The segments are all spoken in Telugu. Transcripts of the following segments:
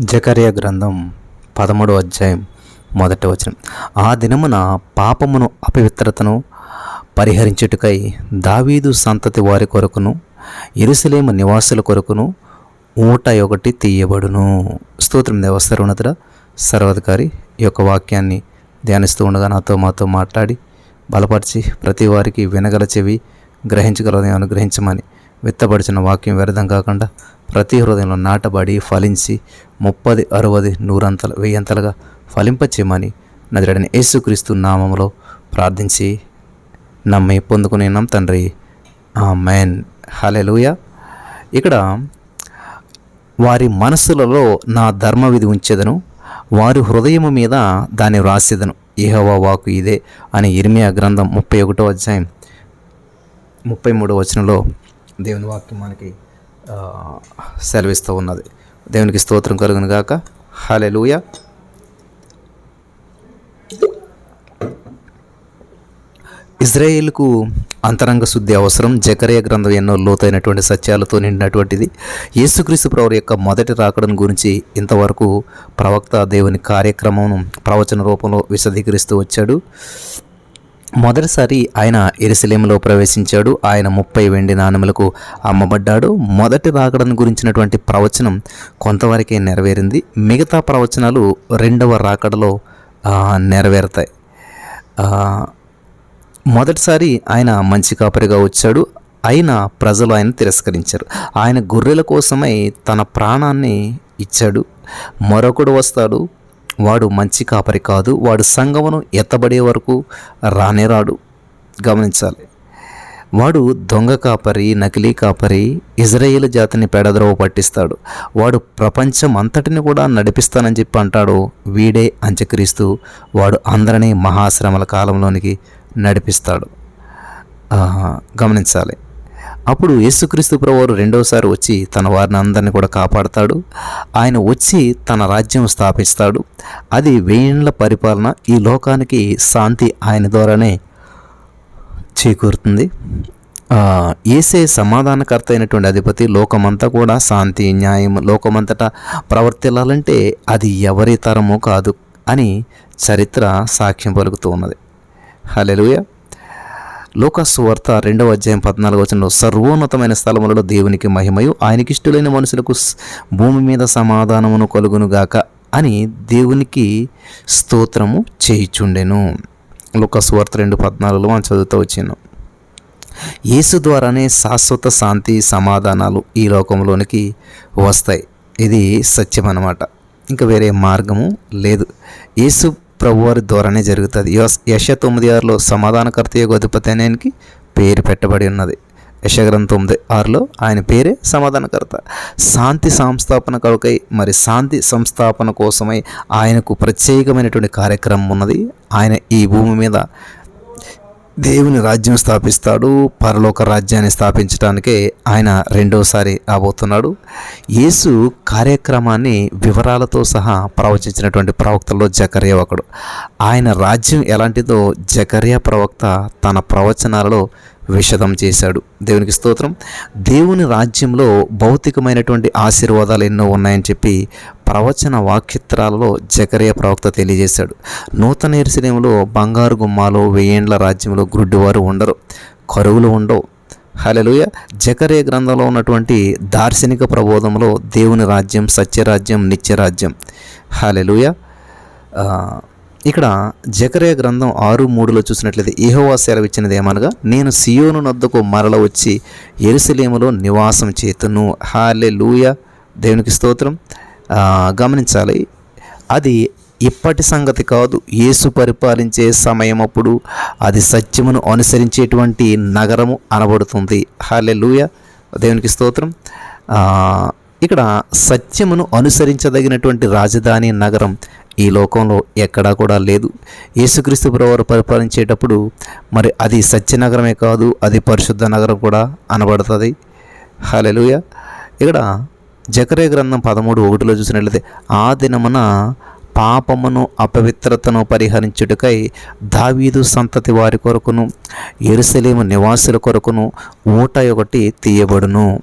జకర్య గ్రంథం పదమూడు అధ్యాయం మొదటి వచనం. ఆ దినమున పాపమును అపవిత్రతను పరిహరించుటకై దావీదు సంతతి వారి కొరకును ఎరుసలేము నివాసుల కొరకును ఊట ఒకటి తీయబడును. స్తోత్రం దేవస్థరుణతుడ సర్వాధికారి ఈ యొక్క వాక్యాన్ని ధ్యానిస్తూ ఉండగా నాతో మాతో మాట్లాడి బలపరిచి ప్రతి వారికి వినగల చెవి గ్రహించగలని అనుగ్రహించమని విత్తబడిచిన వాక్యం వ్యర్థం కాకుండా ప్రతి హృదయంలో నాటబడి ఫలించి ముప్పది అరవది నూరంతల వెయ్యంతలుగా ఫలింపచేయమని నజరడిన యేసుక్రీస్తు నామంలో ప్రార్థించి నమ్మి పొందుకునేనాం తండ్రి. ఆ మెయిన్ హలెలుయ ఇక్కడ వారి మనస్సులలో నా ధర్మవిధి ఉంచెదను వారి హృదయము మీద దాన్ని వ్రాసేదను. ఏహోవా వాకు ఇదే అని ఇర్మియా గ్రంథం ముప్పై ఒకటో అధ్యాయం ముప్పై మూడో వచనంలో దేవుని వాక్యం మనకి సెలవిస్తూ ఉన్నది. దేవునికి స్తోత్రం కలుగును గాక. హలెలూయ ఇజ్రాయేల్కు అంతరంగ శుద్ధి అవసరం జకరియా గ్రంథం ఎన్నో లోతైనటువంటి సత్యాలతో నిండినటువంటిది. యేసుక్రీస్తు ప్రవర్ యొక్క మొదటి రాకడం గురించి ఇంతవరకు ప్రవక్త దేవుని కార్యక్రమం ప్రవచన రూపంలో విశదీకరిస్తూ వచ్చాడు. మొదటిసారి ఆయన ఎరుసలేములో ప్రవేశించాడు. ఆయన ముప్పై వెండి నాణములకు అమ్మబడ్డాడు. మొదటి రాకడం గురించినటువంటి ప్రవచనం కొంతవరకే నెరవేరింది. మిగతా ప్రవచనాలు రెండవ రాకడలో నెరవేరుతాయి. మొదటిసారి ఆయన మంచి కాపరిగా వచ్చాడు. అయినా ప్రజలు ఆయన తిరస్కరించారు. ఆయన గొర్రెల కోసమై తన ప్రాణాన్ని ఇచ్చాడు. మరొకడు వస్తాడు. వాడు మంచి కాపరి కాదు వాడు సంగమును ఎత్తబడే వరకు రానే రాడు. గమనించాలి. వాడు దొంగ కాపరి నకిలీ కాపరి ఇజ్రాయేల్ జాతిని పెడద్రవ పట్టిస్తాడు. వాడు ప్రపంచం అంతటిని కూడా నడిపిస్తానని చెప్పి అంటాడు. వీడే అంత్యక్రీస్తు వాడు అందరినీ మహాశ్రమల కాలంలోనికి నడిపిస్తాడు. గమనించాలి. అప్పుడు యేసుక్రీస్తు ప్రభువారు రెండవసారి వచ్చి తన వారిని అందరిని కూడా కాపాడతాడు. ఆయన వచ్చి తన రాజ్యం స్థాపిస్తాడు. అది వెయ్యేండ్ల పరిపాలన ఈ లోకానికి శాంతి ఆయన ద్వారానే చేకూరుతుంది. ఏసే సమాధానకర్త అయినటువంటి అధిపతి లోకమంతా కూడా శాంతి న్యాయం లోకమంతటా ప్రవర్తిల్లాలంటే అది ఎవరి తరమో కాదు అని చరిత్ర సాక్ష్యం పలుకుతూ ఉన్నది. హలెలుయ లోకస్ వార్త రెండవ అధ్యాయం పద్నాలుగు వచనంలో సర్వోన్నతమైన స్థలములలో దేవునికి మహిమయు ఆయనకిష్టులైన మనుషులకు భూమి మీద సమాధానమును కలుగునుగాక అని దేవునికి స్తోత్రము చేయిచుండెను. లోకస్ వార్త రెండు పద్నాలుగులో మనం చదువుతూ వచ్చాను యేసు ద్వారానే శాశ్వత శాంతి సమాధానాలు ఈ లోకంలోనికి వస్తాయి. ఇది సత్యం అన్నమాట ఇంకా వేరే మార్గము లేదు. యేసు ప్రభువారి ద్వారానే జరుగుతుంది. యశ యశ తొమ్మిది ఆరులో సమాధానకర్త యొక్క అధిపతి అనేకి పేరు పెట్టబడి ఉన్నది. యశగ్రంథం తొమ్మిది ఆరులో ఆయన పేరే సమాధానకర్త. శాంతి సంస్థాపన కొరకై మరి శాంతి సంస్థాపన కోసమై ఆయనకు ప్రత్యేకమైనటువంటి కార్యక్రమం ఉన్నది. ఆయన ఈ భూమి మీద దేవుని రాజ్యం స్థాపిస్తాడు పరలోక రాజ్యాన్ని స్థాపించడానికే ఆయన రెండోసారి రాబోతున్నాడు. యేసు కార్యక్రమాన్ని వివరాలతో సహా ప్రవచించినటువంటి ప్రవక్తల్లో జకర్య ఒకడు. ఆయన రాజ్యం ఎలాంటిదో జకర్య ప్రవక్త తన ప్రవచనాలలో విషదం చేశాడు. దేవునికి స్తోత్రం. దేవుని రాజ్యంలో భౌతికమైనటువంటి ఆశీర్వాదాలు ఎన్నో ఉన్నాయని చెప్పి ప్రవచన వాక్యత్రాలలో జకర్య ప్రవక్త తెలియజేశాడు. నూతన ఎరుసలేములో బంగారు గుమ్మాలు వేయేండ్ల రాజ్యంలో గుడ్డివారు ఉండరు. కరువులు ఉండవు. హలలుయ జకరే గ్రంథంలో ఉన్నటువంటి దార్శనిక ప్రబోధంలో దేవుని రాజ్యం సత్యరాజ్యం నిత్యరాజ్యం. హలలుయ ఇక్కడ జకరే గ్రంథం ఆరు మూడులో చూసినట్లయితే ఇహోవా సెలవిచ్చినది ఏమనగా నేను సియోను నొద్దకు మరల వచ్చి ఎరుసలేములో నివాసం చేతును. హాలే లూయ దేవునికి స్తోత్రం. గమనించాలి. అది ఇప్పటి సంగతి కాదు. యేసు పరిపాలించే సమయం అప్పుడు అది సత్యమును అనుసరించేటువంటి నగరము అనబడుతుంది. హాలే లూయ దేవునికి స్తోత్రం. ఇక్కడ సత్యమును అనుసరించదగినటువంటి రాజధాని నగరం ఈ లోకంలో ఎక్కడా కూడా లేదు. యేసుక్రీస్తు ప్రభువారు పరిపాలించేటప్పుడు మరి అది సత్యనగరమే కాదు అది పరిశుద్ధ నగరం కూడా అనబడుతుంది. హలెలుయ ఇక్కడ జకరే గ్రంథం పదమూడు ఒకటిలో చూసినట్లయితే ఆ దినమున పాపమును అపవిత్రతను పరిహరించుటకై దావీదు సంతతి వారి కొరకును ఎరుసలేము నివాసుల కొరకును ఊట ఒకటి తీయబడును.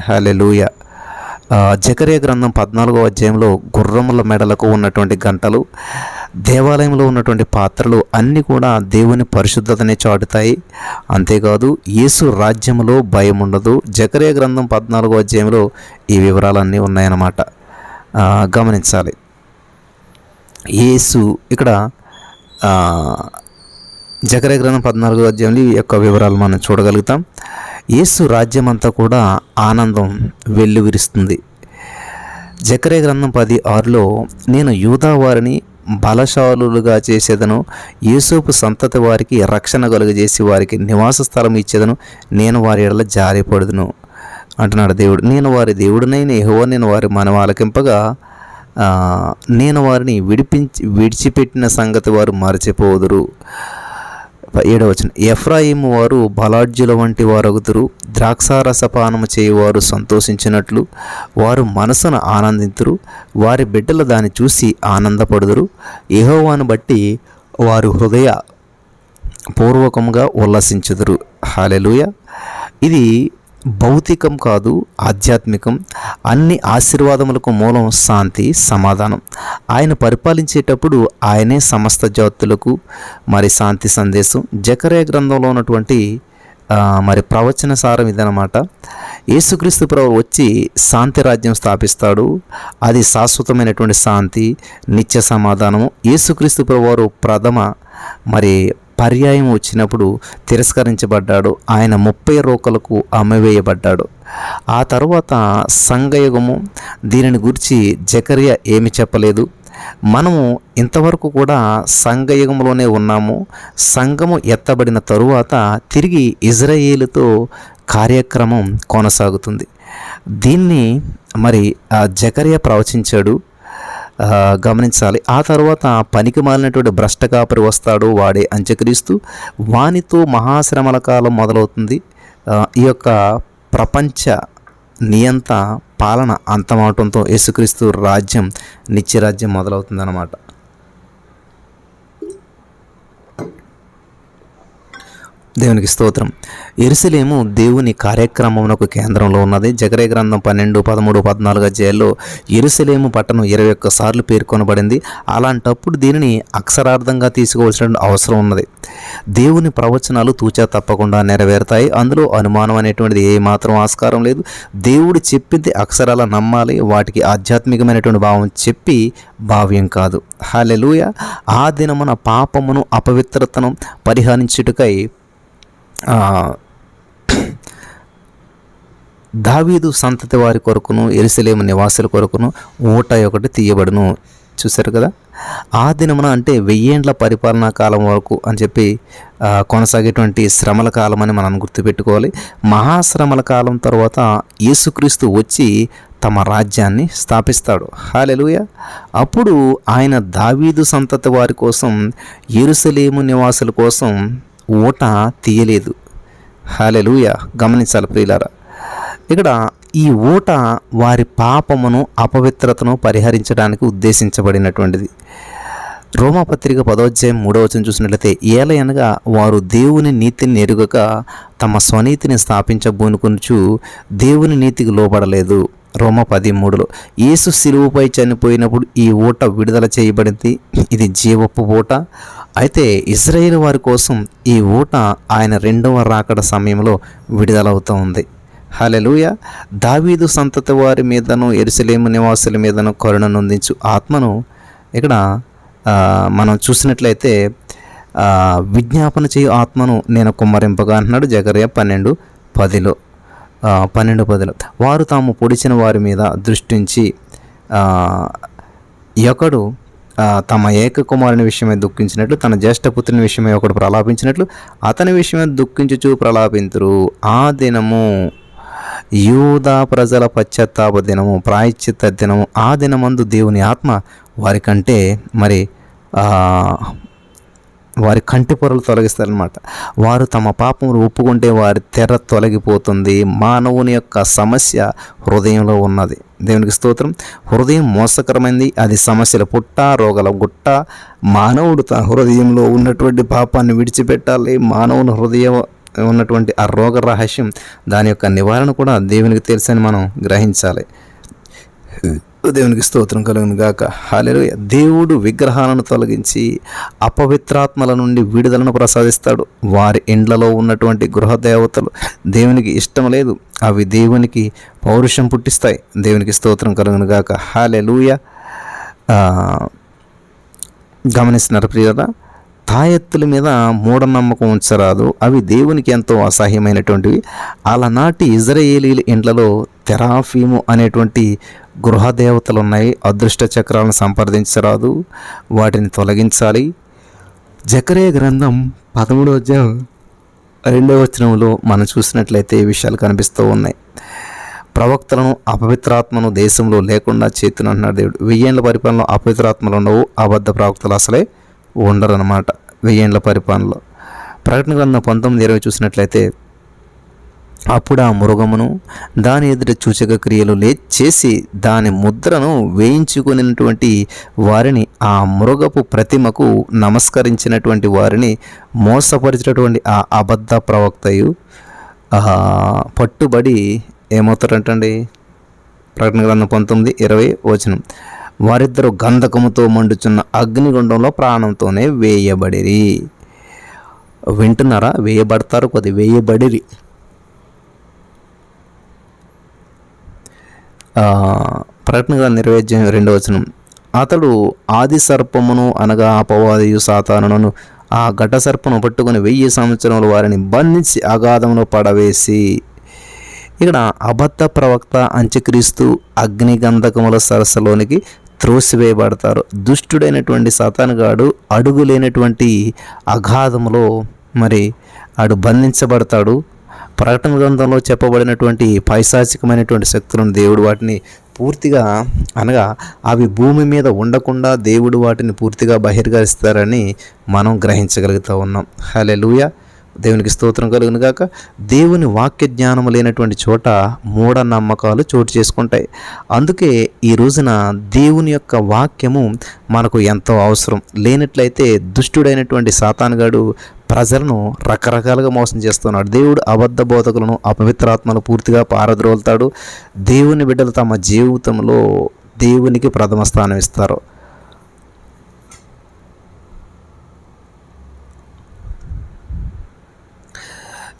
హలెలూయ జకరే గ్రంథం పద్నాలుగో అధ్యాయంలో గుర్రముల మెడలకు ఉన్నటువంటి గంటలు దేవాలయంలో ఉన్నటువంటి పాత్రలు అన్నీ కూడా దేవుని పరిశుద్ధతనే చాటుతాయి. అంతేకాదు యేసు రాజ్యములో భయం ఉండదు జకరే గ్రంథం పద్నాలుగో అధ్యాయంలో ఈ వివరాలన్నీ ఉన్నాయన్నమాట. గమనించాలి. యేసు ఇక్కడ జకరే గ్రంథం పద్నాలుగో అధ్యాయంలో ఈ యొక్క వివరాలు మనం చూడగలుగుతాం. యేసు రాజ్యమంతా కూడా ఆనందం వెల్లువిరుస్తుంది. జకరే గ్రంథం పది ఆరులో నేను యూదా వారిని బలశాలులుగా చేసేదను యేసూపు సంతతి వారికి రక్షణ కలుగజేసి వారికి నివాస స్థలం ఇచ్చేదను నేను వారి ఎడల జారిపడుదును అంటున్నాడు దేవుడు. నేను వారి దేవుడినైన యెహోవా నేను వారి మనం ఆలకింపగా నేను వారిని విడిపించి విడిచిపెట్టిన సంగతి వారు మరచిపోదురు. ఏడవచనం ఎఫ్రాయిము వారు బలాడ్జుల వంటి వారగుతురు ద్రాక్షారసపానము చేయువారు సంతోషించినట్లు వారు మనసును ఆనందింతురు వారి బిడ్డలు దాన్ని చూసి ఆనందపడుదురు. యెహోవాను బట్టి వారు హృదయ పూర్వకంగా ఉల్లసించుదురు హాలెలుయ ఇది భౌతికం కాదు ఆధ్యాత్మికం. అన్ని ఆశీర్వాదములకు మూలం శాంతి సమాధానం. ఆయన పరిపాలించేటప్పుడు ఆయనే సమస్త జాతులకు మరి శాంతి సందేశం. జకరే గ్రంథంలో ఉన్నటువంటి మరి ప్రవచన సారం ఇదనమాట యేసుక్రీస్తు ప్రభు వచ్చి శాంతి రాజ్యం స్థాపిస్తాడు. అది శాశ్వతమైనటువంటి శాంతి నిత్య సమాధానము. యేసుక్రీస్తు ప్రభు వారు ప్రథమ మరి పర్యాయం వచ్చినప్పుడు తిరస్కరించబడ్డాడు. ఆయన ముప్పై రోకలకు అమ్మవేయబడ్డాడు ఆ తర్వాత సంఘయుగము దీనిని గురించి జకర్య ఏమి చెప్పలేదు. మనము ఇంతవరకు కూడా సంఘయుగంలోనే ఉన్నాము. సంఘము ఎత్తబడిన తరువాత తిరిగి ఇజ్రాయేలుతో కార్యక్రమం కొనసాగుతుంది. దీన్ని మరి ఆ జకర్య ప్రవచించాడు. గమనించాలి. ఆ తర్వాత పనికి మాలినటువంటి భ్రష్ట కాపరి వస్తాడు వాడే అంత్యక్రీస్తు. వానితో మహాశ్రమల కాలం మొదలవుతుంది. ఈ యొక్క ప్రపంచ నియంత పాలన అంతమవటంతో యేసుక్రీస్తు రాజ్యం నిత్యరాజ్యం మొదలవుతుందన్నమాట. దేవునికి స్తోత్రం. ఎరుసలేము దేవుని కార్యక్రమమునకు కేంద్రంలో ఉన్నది. జగరే గ్రంథం పన్నెండు పదమూడు పద్నాలుగు అధ్యాయాల్లో ఎరుసలేము పట్టణం ఇరవై ఒక్క సార్లు పేర్కొనబడింది. అలాంటప్పుడు దీనిని అక్షరార్థంగా తీసుకోవాల్సిన అవసరం ఉన్నది. దేవుని ప్రవచనాలు తూచా తప్పకుండా నెరవేరుతాయి. అందులో అనుమానం అనేటువంటిది ఏ మాత్రం ఆస్కారం లేదు. దేవుడు చెప్పింది అక్షరాల నమ్మాలి. వాటికి ఆధ్యాత్మికమైనటువంటి భావం చెప్పి భావ్యం కాదు. హాలెలుయ ఆ దినమున పాపమును అపవిత్రతను పరిహరించుటకై దావీదు సంతతి వారి కొరకును ఎరుసలేము నివాసుల కొరకును ఊట ఒకటి తీయబడును. చూశారు కదా? ఆ దినమున అంటే వెయ్యేండ్ల పరిపాలనా కాలం వరకు అని చెప్పి కొనసాగేటువంటి శ్రమల కాలం అని మనం గుర్తుపెట్టుకోవాలి. మహాశ్రమల కాలం తర్వాత యేసుక్రీస్తు వచ్చి తమ రాజ్యాన్ని స్థాపిస్తాడు. హాలెలుయ! అప్పుడు ఆయన దావీదు సంతతి వారి కోసం ఎరుసలేము నివాసుల కోసం ఊట తీయలేదు. హాలెలుయ గమనించాలి ప్రియులారా. ఇక్కడ ఈ ఊట వారి పాపమును అపవిత్రతను పరిహరించడానికి ఉద్దేశించబడినటువంటిది. రోమాపత్రిక పదోధ్యాయం మూడవ వచనం చూసినట్లయితే ఏలయనగా వారు దేవుని నీతిని నెరుగక తమ స్వనీతిని స్థాపించబూనుకొనుచు దేవుని నీతికి లోబడలేదు. రోమ పది మూడులో యేసు సిలువుపై చనిపోయినప్పుడు ఈ ఊట విడుదల చేయబడింది. ఇది జీవపు ఊట అయితే ఇజ్రాయేల్ వారి కోసం ఈ ఊట ఆయన రెండవ రాకడ సమయంలో విడుదలవుతూ ఉంది. హలెలూయ దావీదు సంతతి వారి మీదను ఎరుసలేము నివాసుల మీదను కరుణనొందించు ఆత్మను ఇక్కడ మనం చూసినట్లయితే విజ్ఞాపన చేయు ఆత్మను నేను కుమ్మరింపగా అంటున్నాడు జగర్య పన్నెండు పదిలో. పన్నెండు పదిలో. వారు తాము పొడిచిన వారి మీద దృష్టించి ఆ, ఒకడు తమ ఏక కుమారుని విషయమై దుఃఖించినట్లు తన జ్యేష్ఠపుత్రుని విషయమై ఒకడు ప్రలాపించినట్లు అతని విషయమై దుఃఖించుచు ప్రలాపింతురు. ఆ దినము యూదా ప్రజల పశ్చాత్తాప దినము ప్రాయశ్చిత్త దినము ఆ దినమందు దేవుని ఆత్మ వారికంటే మరి వారి కంటి పొరలు తొలగిస్తారనమాట వారు తమ పాపమును ఒప్పుకుంటే వారి తెర తొలగిపోతుంది. మానవుని యొక్క సమస్య హృదయంలో ఉన్నది. దేవునికి స్తోత్రం. హృదయం మోసకరమైంది. అది సమస్యల పుట్ట రోగల గుట్ట. మానవుడు తన హృదయంలో ఉన్నటువంటి పాపాన్ని విడిచిపెట్టాలి. మానవుని హృదయం ఉన్నటువంటి ఆ రోగ రహస్యం దాని యొక్క నివారణ కూడా దేవునికి తెలుసని మనం గ్రహించాలి. దేవునికి స్తోత్రం కలుగును గాక. హాలేరు దేవుడు విగ్రహాలను తొలగించి అపవిత్రాత్మల నుండి విడుదలను ప్రసాదిస్తాడు. వారి ఇండ్లలో ఉన్నటువంటి గృహ దేవతలు దేవునికి ఇష్టం లేదు. అవి దేవునికి పౌరుషం పుట్టిస్తాయి. దేవునికి స్తోత్రం కలుగును గాక. హాలెలూయ గమనిస్తున్నారు ప్రియరా తాయెత్తుల మీద మూఢనమ్మకం ఉంచరాదు. అవి దేవునికి ఎంతో అసహ్యమైనటువంటివి. అలనాటి ఇజ్రాయేలీల ఇండ్లలో తెరాఫీము అనేటువంటి గృహదేవతలు ఉన్నాయి అదృష్ట చక్రాలను సంప్రదించరాదు వాటిని తొలగించాలి. జకరే గ్రంథం పదమూడో అధ్యాయం రెండవ వచనంలో మనం చూసినట్లయితే ఈ విషయాలు కనిపిస్తూ ఉన్నాయి. ప్రవక్తలను అపవిత్రాత్మను దేశంలో లేకుండా చేతునంటున్నాడు దేవుడు. వెయ్యేండ్ల పరిపాలనలో అపవిత్రాత్మలు ఉండవు. అబద్ధ ప్రవక్తలు అసలే ఉండరన్నమాట వెయ్యేండ్ల పరిపాలనలో. ప్రకటన గ్రంథం పంతొమ్మిది ఇరవై చూసినట్లయితే అప్పుడు ఆ మృగమును దాని ఎదుట సూచక క్రియలు లేచేసి దాని ముద్రను వేయించుకునేటువంటి వారిని ఆ మృగపు ప్రతిమకు నమస్కరించినటువంటి వారిని మోసపరిచినటువంటి ఆ అబద్ధ ప్రవక్తయు పట్టుబడి ఏమవుతారంటండి ప్రకటన గ్రంథం పంతొమ్మిది ఇరవై వచనం. వారిద్దరూ గంధకముతో మండుచున్న అగ్నిగుండంలో ప్రాణంతోనే వేయబడిరి. వింటున్నారా? వేయబడతారు కొద్ది వేయబడిరి. ప్రకటన నిర్వేద్యం ఇరవై రెండవ వచనం అతడు ఆది సర్పమును అనగా అపవాదియు సాతానును ఆ ఘట సర్పను పట్టుకుని వెయ్యి సంవత్సరములు వారిని బంధించి అగాధంలో పడవేసి ఇక్కడ అబద్ధ ప్రవక్త అంత్యక్రీస్తు అగ్నిగంధకముల సరస్సులోనికి త్రోసివేయబడతారు. దుష్టుడైనటువంటి సతానుగాడు అడుగు లేనటువంటి అగాధములో మరి ఆడు బంధించబడతాడు. ప్రకటన గ్రంథంలో చెప్పబడినటువంటి పైశాచికమైనటువంటి శక్తులను దేవుడు వాటిని పూర్తిగా అనగా అవి భూమి మీద ఉండకుండా దేవుడు వాటిని పూర్తిగా బహిర్గరిస్తారని మనం గ్రహించగలుగుతూ ఉన్నాం. హలే లూయా దేవునికి స్తోత్రం కలుగును గాక. దేవుని వాక్య జ్ఞానం లేనటువంటి చోట మూఢనమ్మకాలు చోటు చేసుకుంటాయి. అందుకే ఈ రోజున దేవుని యొక్క వాక్యము మనకు ఎంతో అవసరం. లేనట్లయితే దుష్టుడైనటువంటి సాతానుగాడు ప్రజలను రకరకాలుగా మోసం చేస్తున్నాడు. దేవుడు అబద్ధ బోధకులను అపవిత్రాత్మను పూర్తిగా పారద్రోలుతాడు. దేవుని బిడ్డలు తమ జీవితంలో దేవునికి ప్రథమ స్థానం ఇస్తారు.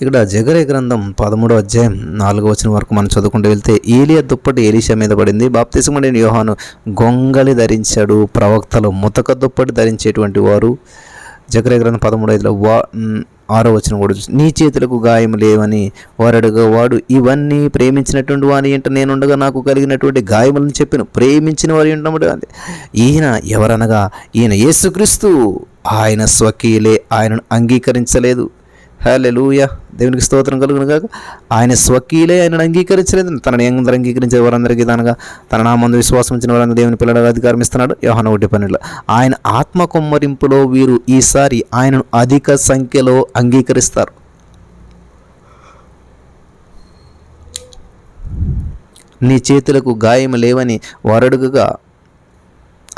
ఇక్కడ జగరే గ్రంథం పదమూడో అధ్యాయం నాలుగో వచ్చిన వరకు మనం చదువుకుంటూ వెళ్తే ఏలియా దుప్పటి ఏలిషా మీద పడింది. బాప్తిసమడిన యోహాను గొంగలి ధరించాడు. ప్రవక్తలు ముతక దుప్పటి ధరించేటువంటి వారు. జగరే గ్రంథం పదమూడు ఐదులో వా ఆరో వచ్చిన కూడా నీ చేతులకు గాయం లేవని వారడుగా వాడు ఇవన్నీ ప్రేమించినటువంటి వాని ఏంట నేనుండగా నాకు కలిగినటువంటి గాయములను చెప్పిన. ప్రేమించిన వారి ఉండమడు ఈయన ఎవరనగా ఈయన యేసుక్రీస్తు. ఆయన స్వకీలే ఆయనను అంగీకరించలేదు. లూయ దేవునికి స్తోత్రం కలుగును కాక ఆయన స్వకీలే ఆయనను అంగీకరించలేదు. తనని ఎందరు అంగీకరించే వారందరికీ తనగా తన నామందు విశ్వాసం ఇచ్చిన వారందరూ దేవుని పిల్లలకు అధికారం ఇస్తున్నాడు యోహన ఒకటి పన్నెండులో ఆయన ఆత్మ కొమ్మరింపులో వీరు ఈసారి ఆయనను అధిక సంఖ్యలో అంగీకరిస్తారు. నీ చేతులకు గాయం లేవని వారడుగుగా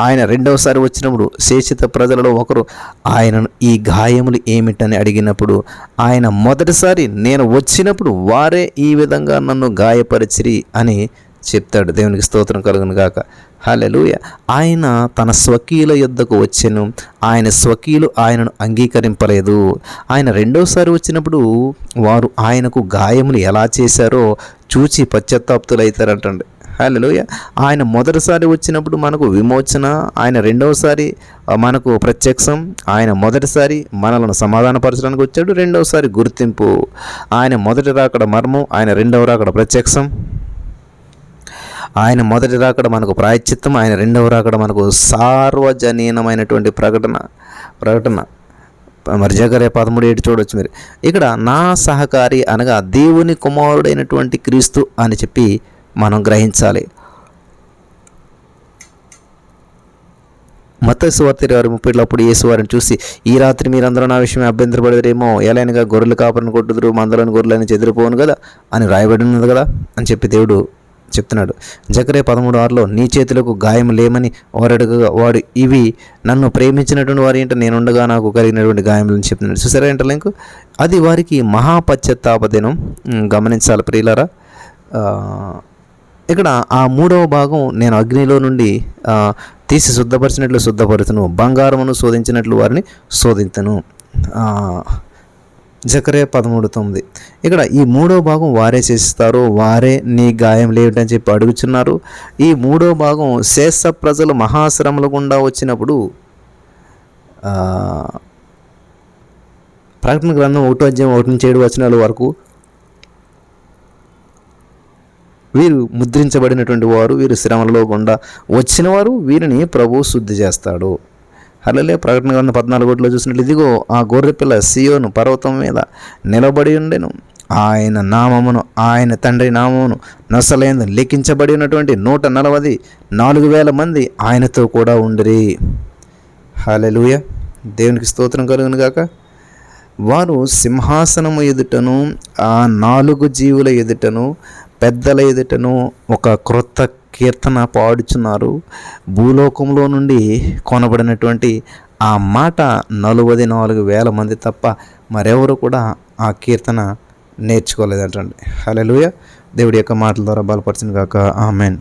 ఆయన రెండవసారి వచ్చినప్పుడు శేషిత ప్రజలలో ఒకరు ఆయనను ఈ గాయములు ఏమిటని అడిగినప్పుడు ఆయన మొదటిసారి నేను వచ్చినప్పుడు వారే ఈ విధంగా నన్ను గాయపరిచిరి అని చెప్తాడు. దేవునికి స్తోత్రం కలుగును గాక. హలెలుయ ఆయన తన స్వకీయుల యుద్ధకు వచ్చాను. ఆయన స్వకీయులు ఆయనను అంగీకరింపలేదు. ఆయన రెండోసారి వచ్చినప్పుడు వారు ఆయనకు గాయములు ఎలా చేశారో చూచి పశ్చాత్తాప్తులైతారంటండి. హలోయ ఆయన మొదటిసారి వచ్చినప్పుడు మనకు విమోచన ఆయన రెండవసారి మనకు ప్రత్యక్షం ఆయన మొదటిసారి మనలను సమాధానపరచడానికి వచ్చాడు రెండవసారి గుర్తింపు. ఆయన మొదటి రాకడ మర్మం ఆయన రెండవ రాకడ ప్రత్యక్షం. ఆయన మొదటి రాకడ మనకు ప్రాయశ్చిత్తం ఆయన రెండవ రాకడ మనకు సార్వజనీనమైనటువంటి ప్రకటన ప్రకటన. మరి జగరే పదమూడు ఏడు చూడవచ్చు మీరు. ఇక్కడ నా సహకారి అనగా దేవుని కుమారుడైనటువంటి క్రీస్తు అని చెప్పి మనం గ్రహించాలి. మతస్వార్త ఇరవై ముప్పైలో అప్పుడు యేసువారిని చూసి ఈ రాత్రి మీరందరూ నా విషయమే అభ్యంతరపడేదేమో ఎలానిగా గొర్రెలు కాపరిని కొట్టుదురు మందలోని గొర్రెలని చెదిరిపోను కదా అని రాయబడి ఉన్నది కదా అని చెప్పి దేవుడు చెప్తున్నాడు. జకరే పదమూడు ఆరులో నీ చేతులకు గాయం లేమని వారడుగా వాడు ఇవి నన్ను ప్రేమించినటువంటి వారి ఏంటో నేనుండగా నాకు కలిగినటువంటి గాయములని చెప్తున్నాడు. చూసారా ఏంటో లింక్ అది వారికి మహాపశ్చత్తాప దినం గమనించాలి ప్రియులారా. ఇక్కడ ఆ మూడవ భాగం నేను అగ్నిలో నుండి తీసి శుద్ధపరిచినట్లు శుద్ధపరుతును. బంగారమును శోధించినట్లు వారిని శోధించను జకరే పదమూడు తొమ్మిది. ఇక్కడ ఈ మూడో భాగం వారే చేస్తారు వారే నీ గాయం లేవిటని చెప్పి అడుగుచున్నారు. ఈ మూడో భాగం శేష ప్రజలు మహాశ్రమల గుండా వచ్చినప్పుడు ప్రకటన గ్రంథం ఒకటో అధ్యాయం ఒకటి నుంచి ఏడు వచనాల వరకు వీరు ముద్రించబడినటువంటి వారు వీరు శ్రమలలో గుండా వచ్చిన వారు వీరిని ప్రభు శుద్ధి చేస్తాడు. హలలే ప్రకటన గ్రంథ పద్నాలుగు ఒకటిలో చూసినట్లు ఇదిగో ఆ గొర్రెపిల్ల సియోను పర్వతం మీద నిలబడి ఉండెను. ఆయన నామమును ఆయన తండ్రి నామమును నొసలేందు లెక్కించబడి ఉన్నటువంటి నూట నలభై నాలుగు వేల మంది ఆయనతో కూడా ఉండిరి. హలలుయ దేవునికి స్తోత్రం కలుగును గాక. వారు సింహాసనము ఎదుటను ఆ నాలుగు జీవుల ఎదుటను పెద్దల ఎదుటను ఒక క్రొత్త కీర్తన పాడుచున్నారు. భూలోకంలో నుండి కొనబడినటువంటి ఆ మాట నలువది నాలుగు వేల మంది తప్ప మరెవరు కూడా ఆ కీర్తన నేర్చుకోలేదంటండి. లూయ దేవుడి యొక్క మాటల ద్వారా బలపరిచిన కాక ఆమెన్.